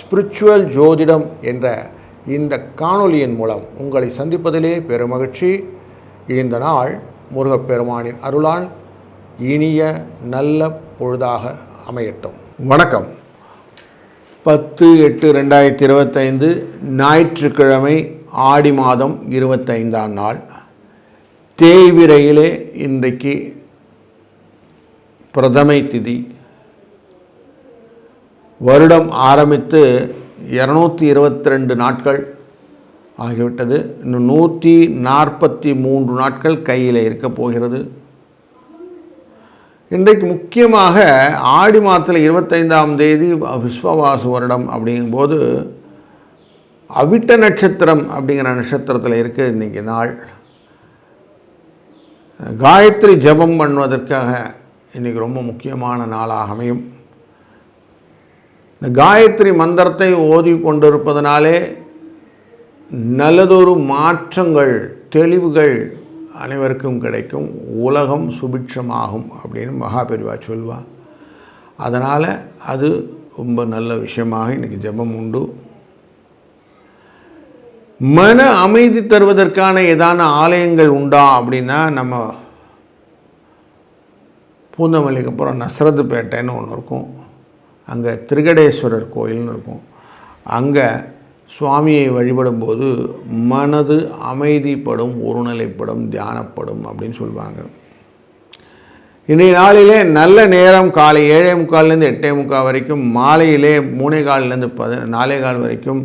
Spiritual ஜோதிடம் என்ற இந்த காணொலியின் மூலம் உங்களை சந்திப்பதிலே பெருமகிழ்ச்சி. இந்த நாள் முருகப்பெருமானின் அருளால் இனிய நல்ல பொழுதாக அமையட்டும். வணக்கம். பத்து எட்டு ரெண்டாயிரத்தி இருபத்தைந்து ஞாயிற்றுக்கிழமை ஆடி மாதம் இருபத்தைந்தாம் நாள். தேய்விரையிலே இன்றைக்கு பிரதமை திதி. வருடம் ஆரம்பித்து இரநூத்தி இருபத்தி ரெண்டு நாட்கள் ஆகிவிட்டது. இன்னும் நூற்றி நாற்பத்தி மூன்று நாட்கள் கையில் இருக்கப் போகிறது. இன்றைக்கு முக்கியமாக ஆடி மாதத்தில் இருபத்தைந்தாம் தேதி விஸ்வவாசு வருடம் அப்படிங்கும்போது அவிட்ட நட்சத்திரம் அப்படிங்கிற நட்சத்திரத்தில் இருக்குது இன்றைக்கி நாள். காயத்ரி ஜபம் பண்ணுவதற்காக இன்றைக்கி ரொம்ப முக்கியமான நாளாக அமையும். இந்த காயத்ரி மந்திரத்தை ஓதி கொண்டிருப்பதனாலே நல்லதொரு மாற்றங்கள் தெளிவுகள் அனைவருக்கும் கிடைக்கும். உலகம் சுபிட்சமாகும் அப்படின்னு மகாபெரிவா சொல்வா. அதனால் அது ரொம்ப நல்ல விஷயமாக இன்றைக்கி ஜெபம் உண்டு. மன அமைதி தருவதற்கான ஏதான ஆலயங்கள் உண்டா அப்படின்னா நம்ம பூந்தமல்லிக்கு அப்புறம் நஸ்ரத்துப்பேட்டைன்னு ஒன்று இருக்கும். அங்கே திருகடேஸ்வரர் கோயில்னு இருக்கும். அங்கே சுவாமியை வழிபடும்போது மனது அமைதிப்படும் ஒருநிலைப்படும் தியானப்படும் அப்படின்னு சொல்லுவாங்க. இன்றைய நாளிலே நல்ல நேரம் காலை ஏழே முக்கால்லேருந்து எட்டே முக்கால் வரைக்கும் மாலையிலே மூணே கால்லேருந்து பத நாலே கால் வரைக்கும்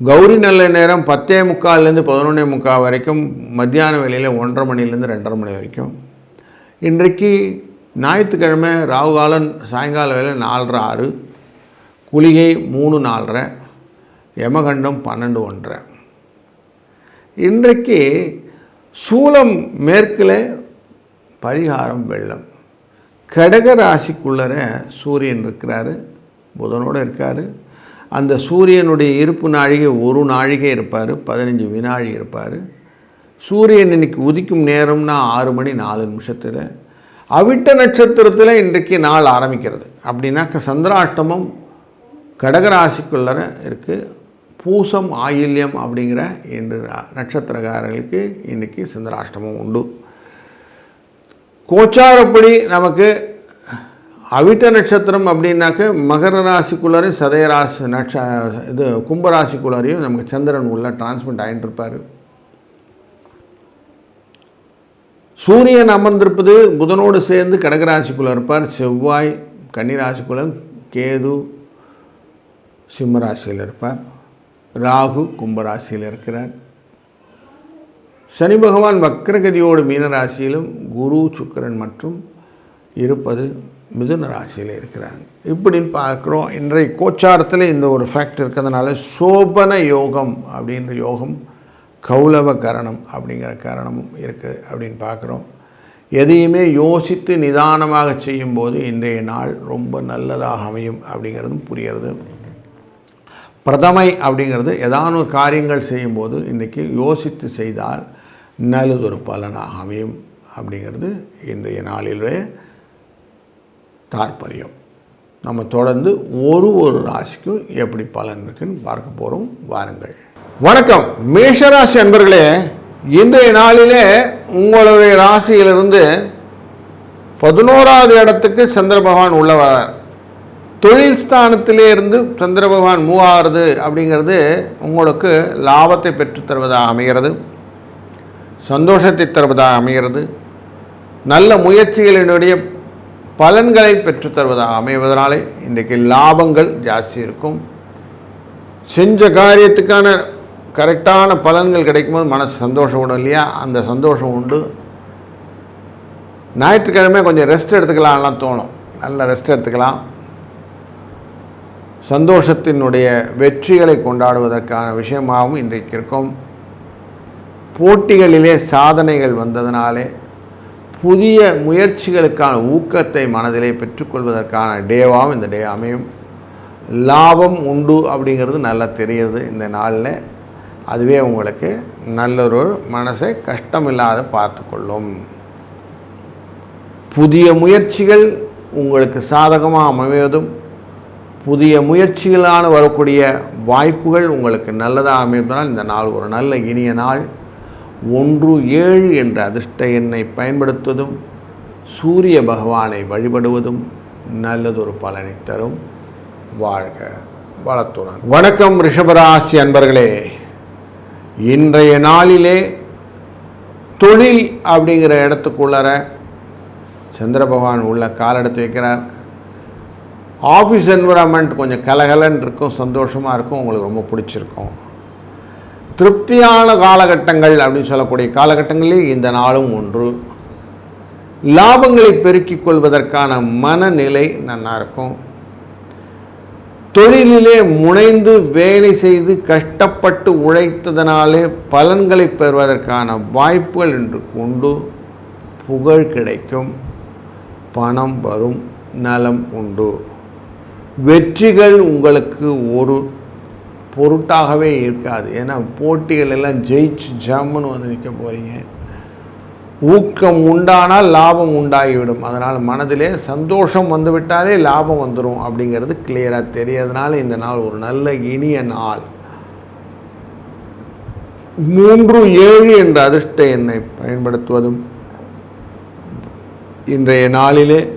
கௌரி நல்ல நேரம் பத்தே முக்கால்லேருந்து பதினொன்னே முக்கால் வரைக்கும் மத்தியான வேலையில் ஒன்றரை மணிலேருந்து ரெண்டரை மணி வரைக்கும். இன்றைக்கு ஞாயிற்றுக்கிழமை ராகுகாலன் சாயங்கால வேலை நாலரை ஆறு குளிகை மூணு நாலரை யமகண்டம் பன்னெண்டு ஒன்றரை. இன்றைக்கு சூலம் மேற்கில் பரிகாரம் வெள்ளம். கடக ராசிக்குள்ளர சூரியன் இருக்கிறாரு புதனோடு இருக்கார். அந்த சூரியனுடைய இருப்பு நாழிகை ஒரு நாழிகை இருப்பார் பதினஞ்சு வினாழி இருப்பார். சூரியன் இன்னைக்கு உதிக்கும் நேரம்னா ஆறு மணி நாலு நிமிஷத்தில். அவிட்ட நட்சத்திரத்தில் இன்றைக்கு நாள் ஆரம்பிக்கிறது. அப்படின்னாக்க சந்திராஷ்டமம் கடகராசிக்குள்ளர இருக்குது பூசம் ஆயில்யம் அப்படிங்கிற என்று நட்சத்திரக்காரர்களுக்கு இன்றைக்கி சந்திராஷ்டமம் உண்டு. கோச்சாரப்படி நமக்கு அவிட்ட நட்சத்திரம் அப்படின்னாக்க மகர ராசிக்குள்ளரையும் சதய ராசி நட்ச இது கும்பராசிக்குள்ளரையும் நமக்கு சந்திரன் உள்ள டிரான்ஸ்மிட் ஆகிட்டு இருப்பார் சூரியன் அமர்ந்திருப்பது புதனோடு சேர்ந்து கடகராசிக்குள்ளே இருப்பார். செவ்வாய் கன்னிராசிக்குள்ள கேது சிம்மராசியில் இருப்பார். ராகு கும்பராசியில் இருக்கிறார். சனி பகவான் வக்ரகதியோடு மீனராசியிலும் குரு சுக்கரன் மற்றும் இருப்பது மிதுன ராசியில் இருக்கிறாங்க இப்படின்னு பார்க்குறோம். இன்றைய கோச்சாரத்தில் இந்த ஒரு ஃபேக்ட் இருக்கிறதுனால சோபன யோகம் அப்படின்ற யோகம் கௌலவ கரணம் அப்படிங்கிற கரணமும் இருக்குது அப்படின்னு பார்க்குறோம். எதையுமே யோசித்து நிதானமாக செய்யும்போது இன்றைய நாள் ரொம்ப நல்லதாக அமையும் அப்படிங்கிறதும் புரிகிறது. பிரதமை அப்படிங்கிறது ஏதான ஒரு காரியங்கள் செய்யும்போது இன்றைக்கி யோசித்து செய்தால் நல்லதொரு பலனாக அமையும் அப்படிங்கிறது இன்றைய நாளிலே தாற்பயம். நம்ம தொடர்ந்து ஒரு ஒரு ராசிக்கும் எப்படி பலன் இருக்குன்னு பார்க்க போகிறோம் வாருங்கள். வணக்கம். மேஷராசி அன்பர்களே இன்றைய நாளிலே உங்களுடைய ராசியிலிருந்து பதினோராவது இடத்துக்கு சந்திர பகவான் உள்ளவர் தொழில் ஸ்தானத்திலே இருந்து சந்திர பகவான் மூவ் ஆகிறது அப்படிங்கிறது உங்களுக்கு லாபத்தை பெற்றுத்தருவதாக அமைகிறது. சந்தோஷத்தை தருவதாக அமைகிறது. நல்ல முயற்சிகளினுடைய பலன்களை பெற்றுத்தருவதாக அமைவதனாலே இன்றைக்கு லாபங்கள் ஜாஸ்தி இருக்கும். செஞ்ச காரியத்துக்கான கரெக்டான பலன்கள் கிடைக்கும்போது மனசு சந்தோஷம் உண்டு இல்லையா? அந்த சந்தோஷம் உண்டு. ஞாயிற்றுக்கிழமை கொஞ்சம் ரெஸ்ட் எடுத்துக்கலாம்லாம் தோணும். நல்ல ரெஸ்ட் எடுத்துக்கலாம். சந்தோஷத்தினுடைய வெற்றிகளை கொண்டாடுவதற்கான விஷயமாகவும் இன்றைக்கு இருக்கும். போட்டிகளிலே சாதனைகள் வந்ததினாலே புதிய முயற்சிகளுக்கான ஊக்கத்தை மனதிலே பெற்றுக்கொள்வதற்கான டேவாகவும் இந்த டே அமையும். லாபம் உண்டு அப்படிங்கிறது நல்லா தெரியுது இந்த நாளில். அதுவே உங்களுக்கு நல்லொரு மனசை கஷ்டமில்லாத பார்த்துக்கொள்ளும். புதிய முயற்சிகள் உங்களுக்கு சாதகமாக அமைவதும் புதிய முயற்சிகளான வரக்கூடிய வாய்ப்புகள் உங்களுக்கு நல்லதாக அமைப்பதால் இந்த நாள் ஒரு நல்ல இனிய நாள். ஒன்று ஏழு என்ற அதிர்ஷ்ட எண்ணை பயன்படுத்துவதும் சூரிய பகவானை வழிபடுவதும் நல்லதொரு பலனை தரும். வாழ்க வளத்துடன். வணக்கம் ரிஷபராசி அன்பர்களே. இன்றைய நாளிலே தொழில் அப்படிங்கிற இடத்துக்குள்ளார சந்திர பகவான் உள்ள காலெடுத்து வைக்கிறார். ஆஃபீஸ் என்விரான்மெண்ட் கொஞ்சம் கலகலன்னு இருக்கும் சந்தோஷமாக இருக்கும் உங்களுக்கு ரொம்ப பிடிச்சிருக்கும். திருப்தியான காலகட்டங்கள் அப்படின்னு சொல்லக்கூடிய காலகட்டங்களே இந்த நாளும் ஒன்று. லாபங்களை பெருக்கிக் கொள்வதற்கான மனநிலை நல்லாயிருக்கும் தொழிலிலே முனைந்து வேலை செய்து கஷ்டப்பட்டு உழைத்ததனாலே பலன்களை பெறுவதற்கான வாய்ப்புகள் என்று கொண்டு புகழ் கிடைக்கும் பணம் வரும் நலம் உண்டு. வெற்றிகள் உங்களுக்கு ஒரு பொருட்டாகவே இருக்காது. ஏன்னா போட்டிகள் எல்லாம் ஜெயிச்சு ஜம்முன்னு வந்து நிற்க போகிறீங்க ஊக்கம் உண்டானால் லாபம் உண்டாகிவிடும். அதனால் மனதிலே சந்தோஷம் வந்துவிட்டாலே லாபம் வந்துடும் அப்படிங்கிறது கிளியராக தெரியாதனால இந்த நாள் ஒரு நல்ல இனிய நாள். மூன்று ஏழு என்ற அதிர்ஷ்ட எண்ணை பயன்படுத்துவதும் இன்றைய நாளிலே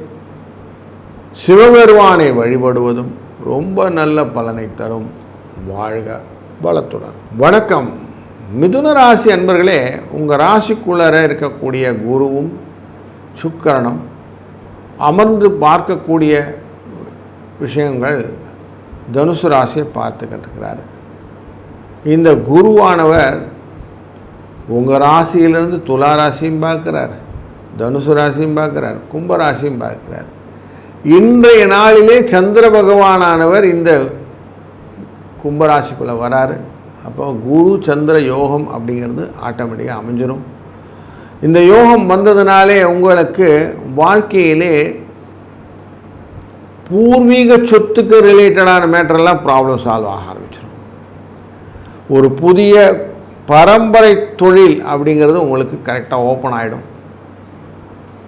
சிவபெருமானை வழிபடுவதும் ரொம்ப நல்ல பலனை தரும். வாழ்க பலத்துடன் வணக்கம். மிதுன ராசி அன்பர்களே உங்கள் ராசிக்குள்ளர இருக்கக்கூடிய குருவும் சுக்கரனும் அமர்ந்து பார்க்கக்கூடிய விஷயங்கள் தனுசு ராசியை பார்த்துக்கிட்டு இருக்கிறாரு. இந்த குருவானவர் உங்கள் ராசியிலிருந்து துலா ராசியும் பார்க்குறார் தனுசு ராசியும் பார்க்குறார் கும்பராசியும் பார்க்குறார். இன்றைய நாளிலே சந்திர பகவானானவர் இந்த கும்பராசிக்குள்ளே வராரு. அப்போ குரு சந்திர யோகம் அப்படிங்கிறது ஆட்டோமேட்டிக்காக அமைஞ்சிடும் இந்த யோகம் வந்ததுனாலே உங்களுக்கு வாழ்க்கையிலே பூர்வீக சொத்துக்கு ரிலேட்டடான மேட்டரெல்லாம் ப்ராப்ளம் சால்வ் ஆக ஆரம்பிச்சிடும் ஒரு புதிய பரம்பரை தொழில் அப்படிங்கிறது உங்களுக்கு கரெக்டாக ஓப்பன் ஆகிடும்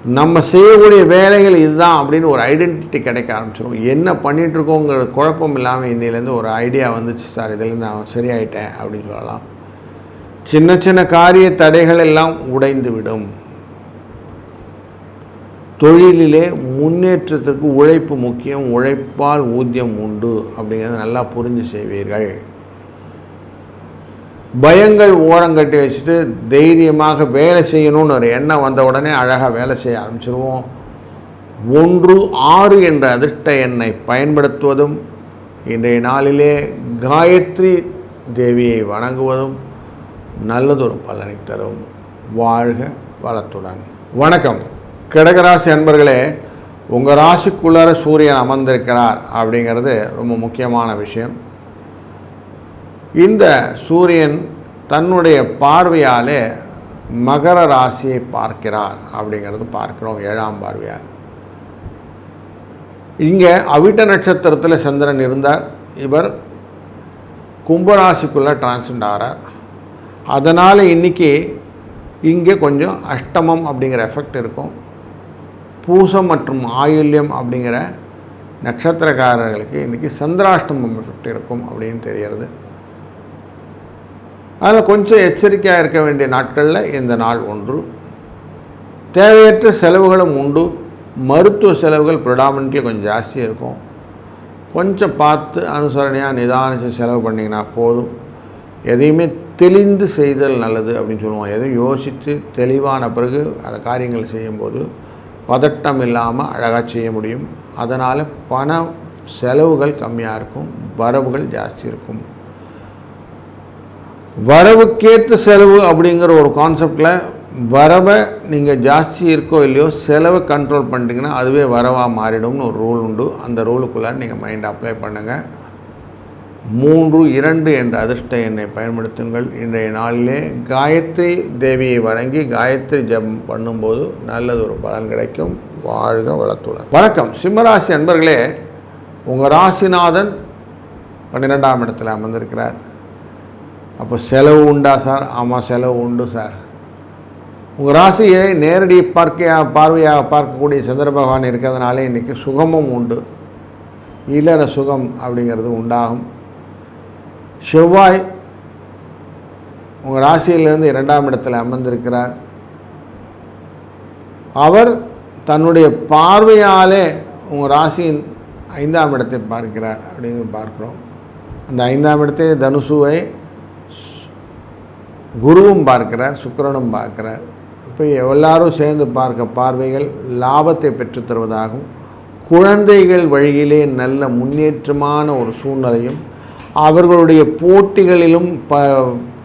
நம்ம செய்யக்கூடிய வேலைகள் இதுதான் அப்படின்னு ஒரு ஐடென்டிட்டி கிடைக்க ஆரம்பிச்சிடும் என்ன பண்ணிகிட்ருக்கோங்கிற குழப்பம் இல்லாமல் இன்னிலேருந்து ஒரு ஐடியா வந்துச்சு சார் இதுலேருந்து நான் சரியாயிட்டேன் அப்படின்னு சொல்லலாம். சின்ன சின்ன காரிய தடைகள் எல்லாம் உடைந்து விடும் தொழிலிலே முன்னேற்றத்திற்கு உழைப்பு முக்கியம் உழைப்பால் ஊதியம் உண்டு அப்படிங்கிறத நல்லா புரிஞ்சு செய்வீர்கள். பயங்கள் ஓரங்கட்டி வச்சுட்டு தைரியமாக வேலை செய்யணும்னு ஒரு எண்ணம் வந்த உடனே அழகாக வேலை செய்ய ஆரம்பிச்சிருவோம். ஒன்று ஆறு என்ற அதிர்ஷ்ட எண்ணை பயன்படுத்துவதும் இன்றைய நாளிலே காயத்ரி தேவியை வணங்குவதும் நல்லதொரு பலனை தரும். வாழ்க வளத்துடன். வணக்கம். கடகராசி அன்பர்களே உங்கள் ராசிக்குள்ளார சூரியன் அமர்ந்திருக்கிறார் அப்படிங்கிறது ரொம்ப முக்கியமான விஷயம். இந்த சூரியன் தன்னுடைய பார்வையாலே மகர ராசியை பார்க்கிறார் அப்படிங்கிறது பார்க்கிறோம் ஏழாம் பார்வையாக. இங்கே அவிட்ட நட்சத்திரத்தில் சந்திரன் இருந்தார். இவர் கும்பராசிக்குள்ளே டிரான்ஸ்ஃபண்ட் ஆகிறார் அதனால் இன்றைக்கி இங்கே கொஞ்சம் அஷ்டமம் அப்படிங்கிற எஃபெக்ட் இருக்கும். பூசம் மற்றும் ஆயுள்யம் அப்படிங்கிற நட்சத்திரக்காரர்களுக்கு இன்றைக்கி சந்திராஷ்டமம் எஃபெக்ட் இருக்கும் அப்படின்னு தெரிகிறது. அதில் கொஞ்சம் எச்சரிக்கையாக இருக்க வேண்டிய நாட்களில் இந்த நாள் ஒன்று. தேவையற்ற செலவுகளும் உண்டு. மருத்துவ செலவுகள் ப்ரிடாமினெட்லி கொஞ்சம் ஜாஸ்தி இருக்கும். கொஞ்சம் பார்த்து அனுசரணையாக நிதானித்து செலவு பண்ணிங்கன்னா போதும். எதையுமே தெளிந்து செய்தல் நல்லது அப்படின்னு சொல்லுவோம். எதையும் யோசித்து தெளிவான பிறகு அந்த காரியங்கள் செய்யும்போது பதட்டம் இல்லாமல் அழகாக செய்ய முடியும். அதனால் பண செலவுகள் கம்மியாக இருக்கும். வரவுகள் ஜாஸ்தி இருக்கும். வரவுக்கேற்ற செலவு அப்படிங்கிற ஒரு கான்செப்டில் வரவை நீங்கள் ஜாஸ்தி இருக்கோ இல்லையோ செலவை கண்ட்ரோல் பண்ணிட்டீங்கன்னா அதுவே வரவாக மாறிடும்னு ஒரு ரூல் உண்டு. அந்த ரூலுக்குள்ளே நீங்கள் மைண்ட் அப்ளை பண்ணுங்கள் மூன்று இரண்டு என்ற அதிர்ஷ்ட எண்ணை பயன்படுத்துங்கள். இன்றைய நாளிலே காயத்ரி தேவியை வணங்கி காயத்ரி ஜபம் பண்ணும்போது நல்லது ஒரு பலன் கிடைக்கும். வாழ்க வளத்துடன். வணக்கம். சிம்மராசி அன்பர்களே உங்கள் ராசிநாதன் பன்னிரெண்டாம் இடத்தில் அமர்ந்திருக்கிறார். அப்போ செலவு உண்டா சார்? ஆமாம் செலவு உண்டு சார். உங்கள் ராசியை நேரடி பார்க்கையாக பார்வையாக பார்க்கக்கூடிய சந்திர பகவான் இருக்கிறதுனாலே இன்றைக்கி சுகமும் உண்டு. இல்லற சுகம் அப்படிங்கிறது உண்டாகும். செவ்வாய் உங்கள் ராசியிலிருந்து இரண்டாம் இடத்தில் அமர்ந்திருக்கிறார். அவர் தன்னுடைய பார்வையாலே உங்கள் ராசியின் ஐந்தாம் இடத்தை பார்க்கிறார் அப்படின்னு பார்க்குறோம். அந்த ஐந்தாம் இடத்தை தனுசுவை குருவும் பார்க்கிறார் சுக்கிரனும் பார்க்கிறார். இப்போ எல்லாரும் சேர்ந்து பார்க்க பார்வைகள் லாபத்தை பெற்றுத்தருவதாகவும் குழந்தைகள் வழியிலே நல்ல முன்னேற்றமான ஒரு சூழ்நிலையும் அவர்களுடைய போட்டிகளிலும் ப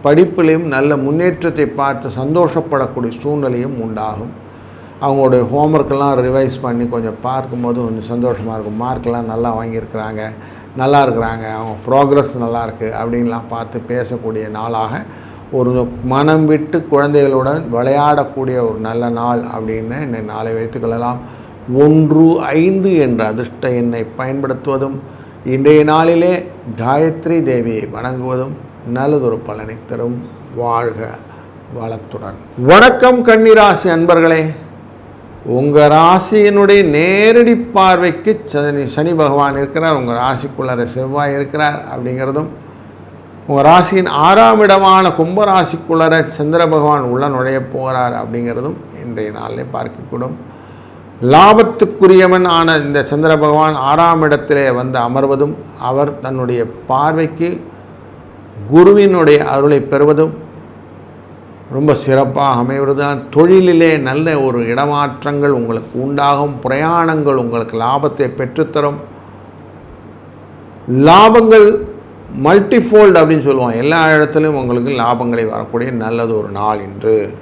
படிப்பிலையும் நல்ல முன்னேற்றத்தை பார்த்து சந்தோஷப்படக்கூடிய சூழ்நிலையும் உண்டாகும். அவங்களுடைய ஹோம்ஒர்க்கெல்லாம் ரிவைஸ் பண்ணி கொஞ்சம் பார்க்கும்போது கொஞ்சம் சந்தோஷமாக இருக்கும். மார்க்கெல்லாம் நல்லா வாங்கியிருக்கிறாங்க நல்லா இருக்கிறாங்க அவங்க ப்ரோக்ரஸ் நல்லா இருக்குது அப்படின்லாம் பார்த்து பேசக்கூடிய நாளாக ஒரு மனம் விட்டு குழந்தைகளுடன் விளையாடக்கூடிய ஒரு நல்ல நாள் அப்படின்னு என்னை நாளை வைத்துக்கொள்ளலாம் ஒன்று ஐந்து என்ற அதிர்ஷ்ட எண்ணை பயன்படுத்துவதும் இன்றைய நாளிலே காயத்ரி தேவியை வணங்குவதும் நல்லதொரு பலனை தரும். வாழ்க வளத்துடன். வணக்கம் கன்னிராசி அன்பர்களே. உங்கள் ராசியினுடைய நேரடி பார்வைக்கு சனி சனி பகவான் இருக்கிறார். உங்கள் ராசிக்குள்ளார செவ்வாய் இருக்கிறார் அப்படிங்கிறதும் உங்கள் ராசியின் ஆறாம் இடமான கும்பராசிக்குள்ளர சந்திர பகவான் உள்ள நுழைய போகிறார் அப்படிங்கிறதும் இன்றைய நாளில் பார்க்கக்கூடும். லாபத்துக்குரியவன் ஆன இந்த சந்திர பகவான் ஆறாம் இடத்திலே வந்து அமர்வதும் அவர் தன்னுடைய பார்வைக்கு குருவினுடைய அருளை பெறுவதும் ரொம்ப சிறப்பாக அமைவது தான் தொழிலிலே நல்ல ஒரு இடமாற்றங்கள் உங்களுக்கு உண்டாகும் பிரயாணங்கள் உங்களுக்கு லாபத்தை பெற்றுத்தரும். லாபங்கள் மல்டிஃபோல்டு அப்படின்னு சொல்லுவோம். எல்லா இடத்துலையும் உங்களுக்கு லாபங்களை வரக்கூடிய நல்லது ஒரு நாள் இன்று.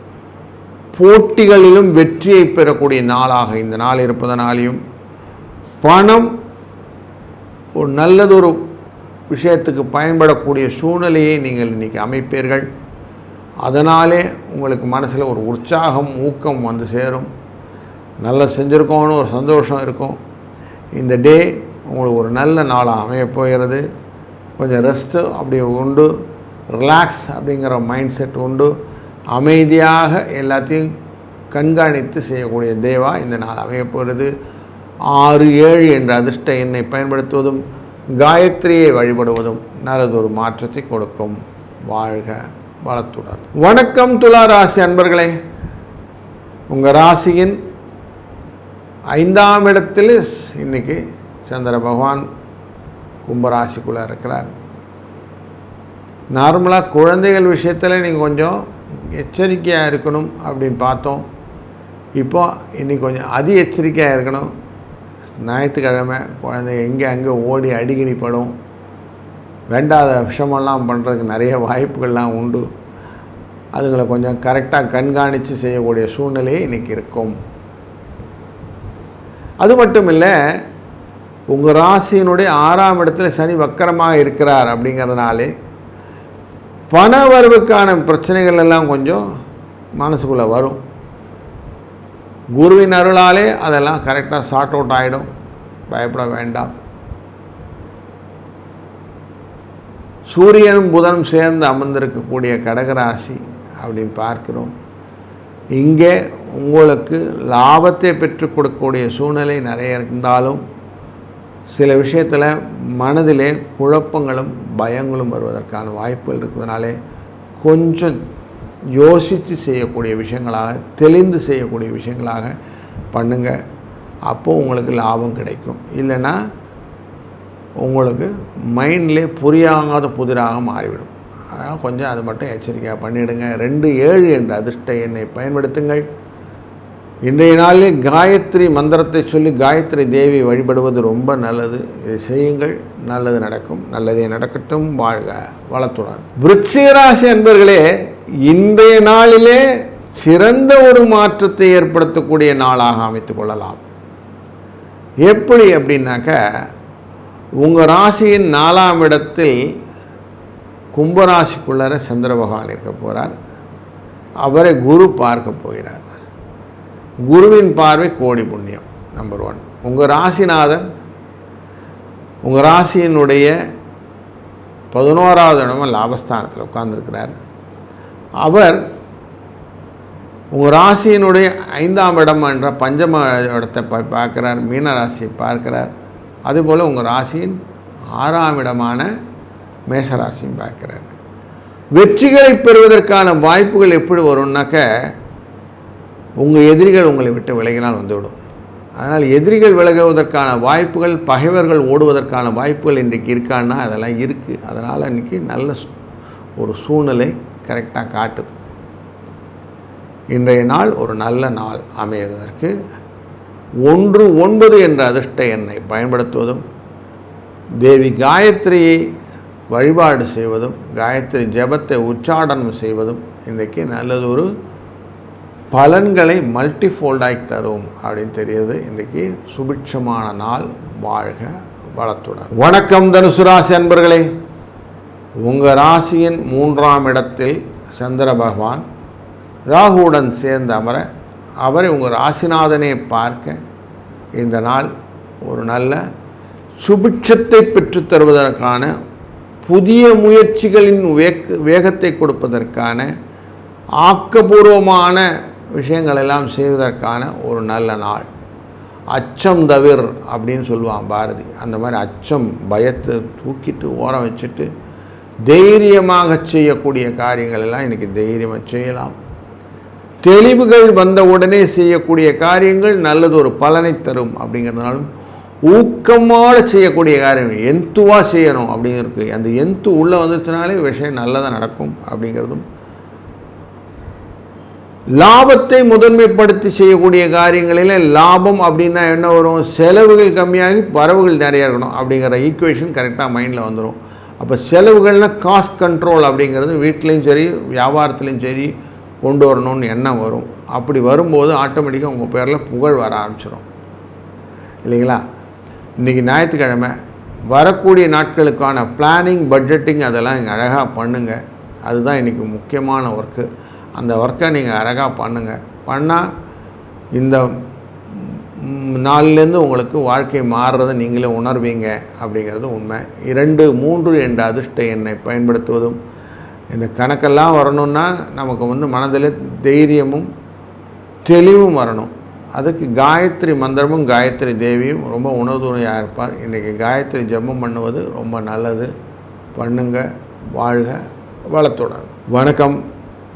போட்டிகளிலும் வெற்றியை பெறக்கூடிய நாளாக இந்த நாள் இருப்பதனாலையும் பணம் ஒரு நல்லதொரு விஷயத்துக்கு பயன்படக்கூடிய சூழ்நிலையை நீங்கள் இன்றைக்கி அமைப்பீர்கள். அதனாலே உங்களுக்கு மனசில் ஒரு உற்சாகம் ஊக்கம் வந்து சேரும். நல்லா செஞ்சுருக்கோன்னு ஒரு சந்தோஷம் இருக்கும். இந்த டே உங்களுக்கு ஒரு நல்ல நாளாக அமையப் போகிறது. கொஞ்சம் ரெஸ்ட்டு அப்படி உண்டு. ரிலாக்ஸ் அப்படிங்கிற மைண்ட் செட் உண்டு. அமைதியாக எல்லாத்தையும் கண்காணித்து செய்யக்கூடிய தேவா இந்த நாள் அமையப்போகிறது ஆறு ஏழு என்ற அதிர்ஷ்ட எண்ணை பயன்படுத்துவதும் காயத்ரியை வழிபடுவதும் நல்லதொரு மாற்றத்தை கொடுக்கும். வாழ்க வளத்துடன். வணக்கம் துலா ராசி அன்பர்களே. உங்கள் ராசியின் ஐந்தாம் இடத்தில் இன்னைக்கு சந்திர பகவான் கும்பராசிக்குள்ளே இருக்கிறார். நார்மலாக குழந்தைகள் விஷயத்தில் நீங்கள் கொஞ்சம் எச்சரிக்கையாக இருக்கணும் அப்படின்னு பார்த்தோம். இப்போ இன்னைக்கு கொஞ்சம் அதி எச்சரிக்கையாக இருக்கணும். ஞாயிற்றுக்கிழமை குழந்தைங்க எங்கே அங்கே ஓடி அடிக்கடி படும் வேண்டாத விஷமெல்லாம் பண்ணுறதுக்கு நிறைய வாய்ப்புகள்லாம் உண்டு. அதுங்களை கொஞ்சம் கரெக்டாக கண்காணித்து செய்யக்கூடிய சூழ்நிலையே இன்றைக்கி இருக்கும். அது மட்டும் இல்லை உங்கள் ராசியினுடைய ஆறாம் இடத்துல சனி வக்கரமாக இருக்கிறார் அப்படிங்கிறதுனாலே பண வரவுக்கான பிரச்சனைகள் எல்லாம் கொஞ்சம் மனசுக்குள்ளே வரும். குருவின் அருளாலே அதெல்லாம் கரெக்டாக சார்ட் அவுட் ஆகிடும் பயப்பட வேண்டாம். சூரியனும் புதனும் சேர்ந்து அமர்ந்திருக்கக்கூடிய கடகராசி அப்படின்னு பார்க்கிறோம். இங்கே உங்களுக்கு லாபத்தை பெற்றுக் கொடுக்கக்கூடிய சூழ்நிலை நிறைய இருந்தாலும் சில விஷயத்தில் மனதிலே குழப்பங்களும் பயங்களும் வருவதற்கான வாய்ப்புகள் இருக்கிறதுனாலே கொஞ்சம் யோசித்து செய்யக்கூடிய விஷயங்களாக தெளிந்து செய்யக்கூடிய விஷயங்களாக பண்ணுங்கள் அப்போது உங்களுக்கு லாபம் கிடைக்கும். இல்லைன்னா உங்களுக்கு மைண்ட்லேயே புரியாத புதிராக மாறிவிடும். அதனால் கொஞ்சம் அது மட்டும் எச்சரிக்கையாக பண்ணிவிடுங்க ரெண்டு ஏழு என்ற அதிர்ஷ்ட எண்ணை பயன்படுத்துங்கள். இன்றைய நாளில் காயத்ரி மந்திரத்தை சொல்லி காயத்ரி தேவி வழிபடுவது ரொம்ப நல்லது. இதை செய்யுங்கள். நல்லது நடக்கும். நல்லதே நடக்கட்டும். வாழ்க வளத்துடன். விருச்சிகராசி அன்பர்களே இன்றைய நாளிலே சிறந்த ஒரு மாற்றத்தை ஏற்படுத்தக்கூடிய நாளாக அமைத்துக் கொள்ளலாம். எப்படி அப்படின்னாக்க உங்கள் ராசியின் நாலாம் இடத்தில் கும்பராசிக்குள்ளார சந்திர பகவான் இருக்க போகிறார் அவரை குரு பார்க்க போகிறார். குருவின் பார்வை கோடி புண்ணியம் நம்பர் ஒன் உங்கள் ராசிநாதன் உங்கள் ராசியினுடைய பதினோராவது இடமும் லாபஸ்தானத்தில் உட்கார்ந்துருக்கிறார். அவர் உங்கள் ராசியினுடைய ஐந்தாம் இடம் என்ற பஞ்சம இடத்தை பார்க்கிறார் மீன ராசியை பார்க்கிறார். அதுபோல் உங்கள் ராசியின் ஆறாம் இடமான மேஷராசியும் பார்க்கிறார். வெற்றிகளை பெறுவதற்கான வாய்ப்புகள் எப்படி வரும்னாக்க உங்கள் எதிரிகள் உங்களை விட்டு விலகினால் வந்துவிடும். அதனால் எதிரிகள் விலகுவதற்கான வாய்ப்புகள் பகைவர்கள் ஓடுவதற்கான வாய்ப்புகள் இன்றைக்கு இருக்கான்னா அதெல்லாம் இருக்குது அதனால் இன்றைக்கி நல்ல ஒரு சூழ்நிலை கரெக்டாக காட்டுது. இன்றைய நாள் ஒரு நல்ல நாள் அமைவதற்கு ஒன்று ஒன்பது என்ற அதிர்ஷ்ட எண்ணை பயன்படுத்துவதும் தேவி காயத்ரியை வழிபாடு செய்வதும் காயத்ரி ஜெபத்தை உச்சாடனம் செய்வதும் இன்றைக்கு நல்லதொரு பலன்களை மல்டிஃபோல்டாகி தரும் அப்படின்னு தெரியுது. இன்றைக்கி சுபிட்சமான நாள். வாழ்க வளத்துடன். வணக்கம் தனுசு ராசி அன்பர்களே. உங்கள் ராசியின் மூன்றாம் இடத்தில் சந்திர பகவான் ராகுவுடன் சேர்ந்து அமர அவரை உங்கள் ராசிநாதனை பார்க்க இந்த நாள் ஒரு நல்ல சுபிட்சத்தை பெற்றுத் தருவதற்கான புதிய முயற்சிகளின் வேக வேகத்தை கொடுப்பதற்கான ஆக்கபூர்வமான விஷயங்களெல்லாம் செய்வதற்கான ஒரு நல்ல நாள். அச்சம் தவிர் அப்படின்னு சொல்லுவான் பாரதி. அந்த மாதிரி அச்சம் பயத்தை தூக்கிட்டு ஓரம் வச்சுட்டு தைரியமாக செய்யக்கூடிய காரியங்கள் எல்லாம் இன்றைக்கி தைரியமாக செய்யலாம். தெளிவுகள் வந்த உடனே செய்யக்கூடிய காரியங்கள் நல்லது ஒரு பலனை தரும் அப்படிங்கிறதுனாலும் ஊக்கமாக செய்யக்கூடிய காரியங்கள் எந்துவாக செய்யணும் அப்படிங்கிறது அந்த எந்து உள்ளே வந்துருச்சுனாலே விஷயம் நல்லதாக நடக்கும் அப்படிங்கிறதும் லாபத்தை முதன்மைப்படுத்தி செய்யக்கூடிய காரியங்களில் லாபம் அப்படின்னா என்ன வரும்? செலவுகள் கம்மியாகி வரவுகள் நிறையா இருக்கணும் அப்படிங்கிற ஈக்குவேஷன் கரெக்டாக மைண்டில் வந்துடும் அப்போ செலவுகள்னால் காஸ்ட் கண்ட்ரோல் அப்படிங்கிறது வீட்லேயும் சரி வியாபாரத்துலேயும் சரி கொண்டு வரணும்னு எண்ணம் வரும். அப்படி வரும்போது ஆட்டோமேட்டிக்காக உங்கள் பேரில் புகழ் வர ஆரம்பிச்சிடும் இல்லைங்களா? இன்றைக்கி ஞாயிற்றுக்கிழமை வரக்கூடிய நாட்களுக்கான பிளானிங் பட்ஜெட்டிங் அதெல்லாம் இங்கே அழகாக பண்ணுங்கள் அதுதான் இன்றைக்கி முக்கியமான ஒர்க்கு அந்த ஒர்க்கை நீங்கள் அழகாக பண்ணுங்கள் பண்ணால் இந்த நாளிலேருந்து உங்களுக்கு வாழ்க்கை மாறுறதை நீங்களே உணர்வீங்க அப்படிங்கிறது உண்மை. இரண்டு மூன்று என்ற அதிர்ஷ்ட எண்ணை பயன்படுத்துவதும் இந்த கணக்கெல்லாம் வரணும்னா நமக்கு வந்து மனதில் தைரியமும் தெளிவும் வரணும். அதுக்கு காயத்ரி மந்திரமும் காயத்ரி தேவியும் ரொம்ப உணவுதுணையாக இருப்பார். இன்றைக்கி காயத்ரி ஜெபம் பண்ணுவது ரொம்ப நல்லது. பண்ணுங்க வாழ்க வளத்துடன். வணக்கம்.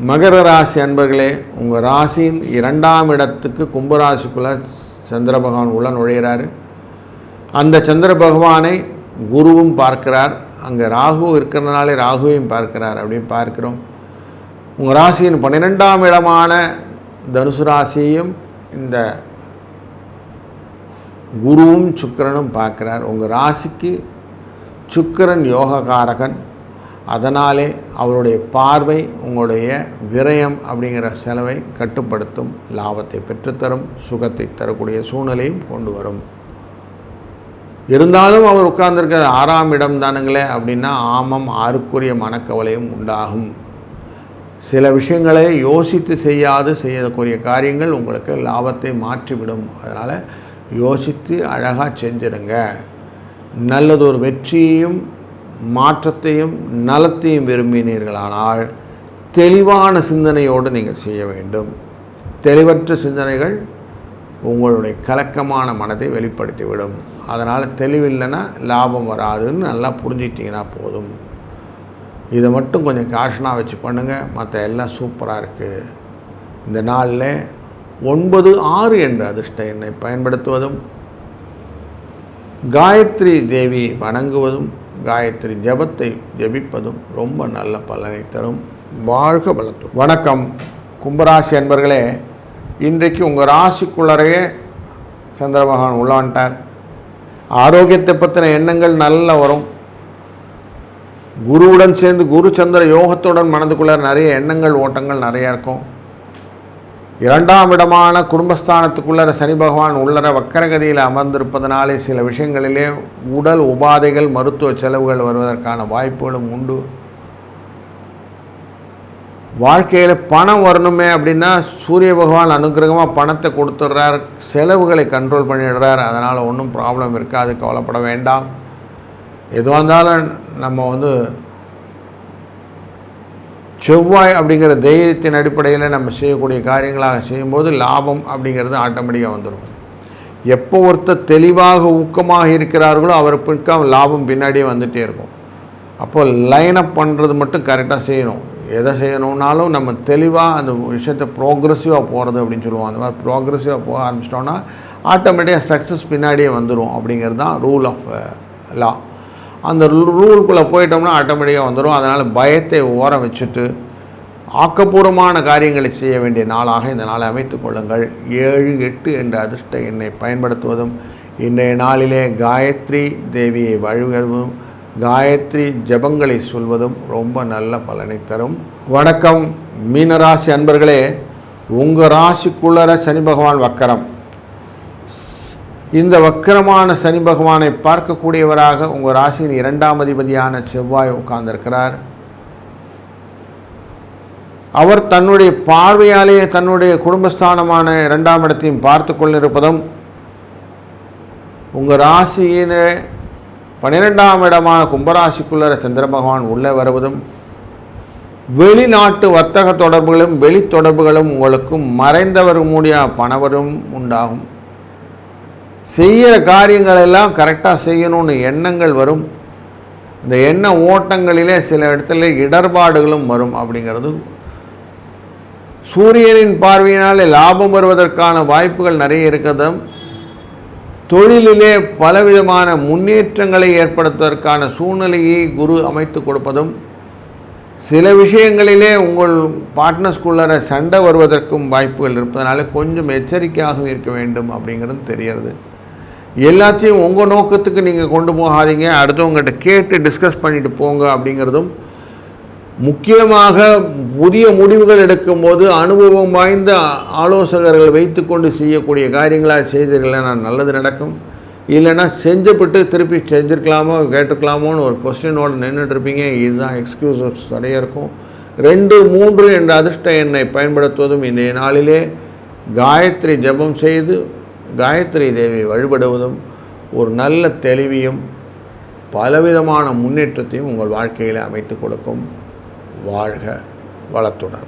மகர ராசி அன்பர்களே உங்கள் ராசியின் இரண்டாம் இடத்துக்கு கும்பராசிக்குள்ளே சந்திர பகவான் உள்ள நுழையிறாரு. அந்த சந்திர பகவானை குருவும் பார்க்கிறார். அங்கே ராகு இருக்கிறதுனாலே ராகுவையும் பார்க்கிறார் அப்படின்னு பார்க்கிறோம். உங்கள் ராசியின் பன்னிரெண்டாம் இடமான தனுசு ராசியையும் இந்த குருவும் சுக்கிரனும் பார்க்கிறார். உங்கள் ராசிக்கு சுக்கிரன் யோககாரகன். அதனாலே அவருடைய பார்வை உங்களுடைய விரயம் அப்படிங்கிற செலவை கட்டுப்படுத்தும் லாபத்தை பெற்றுத்தரும் சுகத்தை தரக்கூடிய சூழ்நிலையும் கொண்டு வரும். இருந்தாலும் அவர் உட்கார்ந்துருக்கிற ஆறாம் இடம் தானுங்களே அப்படின்னா ஆமம் ஆருக்குரிய மனக்கவலையும் உண்டாகும். சில விஷயங்களை யோசித்து செய்யாது செய்யக்கூடிய காரியங்கள் உங்களுக்கு லாபத்தை மாற்றிவிடும். அதனால் யோசித்து அழகாக செஞ்சிடுங்க. நல்லதொரு வெற்றியையும் மாற்றத்தையும் நலத்தையும் விரும்பினீர்களானால் தெளிவான சிந்தனையோடு நீங்கள் செய்ய வேண்டும். தெளிவற்ற சிந்தனைகள் உங்களுடைய கலக்கமான மனதை வெளிப்படுத்திவிடும். அதனால் தெளிவில்லைன்னா லாபம் வராதுன்னு நல்லா புரிஞ்சிட்டிங்கன்னா போதும். இதை மட்டும் கொஞ்சம் காஷனாக வச்சு பண்ணுங்கள் மற்ற எல்லாம் சூப்பராக இருக்குது இந்த நாளில் ஒன்பது ஆறு என்ற அதிர்ஷ்ட எண்ணை பயன்படுத்துவதும் காயத்ரி தேவி வணங்குவதும் காயத்ரி ஜபத்தை ஜபிப்பதும் ரொம்ப நல்ல பலனை தரும். வாழ்க வளர்த்து வணக்கம். கும்பராசி அன்பர்களே இன்றைக்கு உங்கள் ராசிக்குள்ளரையே சந்திர பகவான் உள்ளான்ட்டார். ஆரோக்கியத்தை பற்றின எண்ணங்கள் நல்லா வரும். குருவுடன் சேர்ந்து குரு சந்திர யோகத்துடன் மனதுக்குள்ளே நிறைய எண்ணங்கள் ஓட்டங்கள் நிறைய இருக்கும். இரண்டாம் இடமான குடும்பஸ்தானத்துக்குள்ளர சனி பகவான் உள்ளர வக்கரகதியில் அமர்ந்திருப்பதனாலே சில விஷயங்களிலே உடல் உபாதைகள் மருத்துவ செலவுகள் வருவதற்கான வாய்ப்புகளும் உண்டு. வாழ்க்கையில் பணம் வரணுமே அப்படின்னா சூரிய பகவான் அனுகிரகமாக பணத்தை கொடுத்துட்றார் செலவுகளை கண்ட்ரோல் பண்ணிடுறார் அதனால் ஒன்றும் ப்ராப்ளம் இருக்காது கவலைப்பட வேண்டாம். எதுவாக இருந்தாலும் நம்ம வந்து செவ்வாய் அப்படிங்கிற தைரியத்தின் அடிப்படையில் நம்ம செய்யக்கூடிய காரியங்களாக செய்யும்போது லாபம் அப்படிங்கிறது ஆட்டோமேட்டிக்காக வந்துடும் எப்போ ஒருத்தர் தெளிவாக ஊக்கமாக இருக்கிறார்களோ அவர் பிற்காம லாபம் பின்னாடியே வந்துகிட்டே இருக்கும். அப்போ லைன் அப் பண்ணுறது மட்டும் கரெக்டாக செய்யணும். எதை செய்யணுன்னாலும் நம்ம தெளிவாக அந்த விஷயத்தை ப்ரோக்ரெசிவாக போகிறது அப்படின்னு சொல்லுவோம். அந்த மாதிரி ப்ரோக்ரெசிவாக போக ஆரம்பிச்சிட்டோன்னா ஆட்டோமேட்டிக்காக சக்ஸஸ் பின்னாடியே வந்துடும் அப்படிங்கிறது தான் ரூல் ஆஃப் லா அந்த ரூலுக்குள்ளே போயிட்டோம்னா ஆட்டோமேட்டிக்காக வந்துடும் அதனால் பயத்தை ஓரம் வச்சுட்டு ஆக்கப்பூர்வமான காரியங்களை செய்ய வேண்டிய நாளாக இந்த நாளை அமைத்துக் கொள்ளுங்கள். ஏழு எட்டு என்ற அதிர்ஷ்ட எண்ணை பயன்படுத்துவதும் இன்றைய நாளிலே காயத்ரி தேவியை வழிவதும் காயத்ரி ஜபங்களை சொல்வதும் ரொம்ப நல்ல பலனை தரும். வணக்கம். மீனராசி அன்பர்களே உங்கள் ராசிக்குள்ளர சனி பகவான் வக்கரம். இந்த வக்கரமான சனி பகவானை பார்க்கக்கூடியவராக உங்கள் ராசியின் இரண்டாம் அதிபதியான செவ்வாய் உட்கார்ந்திருக்கிறார். அவர் தன்னுடைய பார்வையாலேயே தன்னுடைய குடும்பஸ்தானமான இரண்டாம் இடத்தையும் பார்த்து கொண்டிருப்பதும் உங்கள் ராசியின் பன்னிரெண்டாம் இடமான கும்பராசிக்குள்ளர சந்திர பகவான் உள்ளே வருவதும் வெளிநாட்டு வர்த்தக தொடர்புகளும் வெளி தொடர்புகளும் உங்களுக்கும் மறைந்தவர் மூடிய பணவரும் உண்டாகும். செய்கிற காரியங்களெல்லாம் கரெக்டாக செய்யணும்னு எண்ணங்கள் வரும். இந்த எண்ண ஓட்டங்களிலே சில இடத்துல இடர்பாடுகளும் வரும் அப்படிங்கிறது. சூரியனின் பார்வையினாலே லாபம் வருவதற்கான வாய்ப்புகள் நிறைய இருக்கிறதும் தொழிலிலே பலவிதமான முன்னேற்றங்களை ஏற்படுத்துவதற்கான சூழ்நிலையை குரு அமைத்து கொடுப்பதும் சில விஷயங்களிலே உங்கள் பார்ட்னர்ஸ்குள்ளார சண்டை வருவதற்கும் வாய்ப்புகள் இருப்பதனால கொஞ்சம் எச்சரிக்கையாக இருக்க வேண்டும் அப்படிங்கிறது தெரிகிறது எல்லாத்தையும் உங்கள் நோக்கத்துக்கு நீங்கள் கொண்டு போகாதீங்க. அடுத்தவங்ககிட்ட கேட்டு டிஸ்கஸ் பண்ணிட்டு போங்க அப்படிங்கிறதும் முக்கியமாக புதிய முடிவுகள் எடுக்கும்போது அனுபவம் வாய்ந்த ஆலோசகர்கள் வைத்துக்கொண்டு செய்யக்கூடிய காரியங்களாக செய்தீர்கள்னா நல்லது நடக்கும். இல்லைன்னா செஞ்சப்பட்டு திருப்பி செஞ்சுருக்கலாமோ கேட்டிருக்கலாமோன்னு ஒரு கொஸ்டினோடு நின்றுட்டுருப்பீங்க இதுதான் எக்ஸ்கியூசஸ் நிறைய இருக்கும். ரெண்டு மூன்று என்ற அதிர்ஷ்ட எண்ணை பயன்படுத்துவதும் இன்றைய நாளிலே காயத்ரி ஜபம் செய்து காயத்ரி தேவி வழிபடுவதும் ஒரு நல்ல தெளிவையும் பலவிதமான முன்னேற்றத்தையும் உங்கள் வாழ்க்கையில் அமைத்து கொடுக்கும். வாழ்க வளத்துடன்.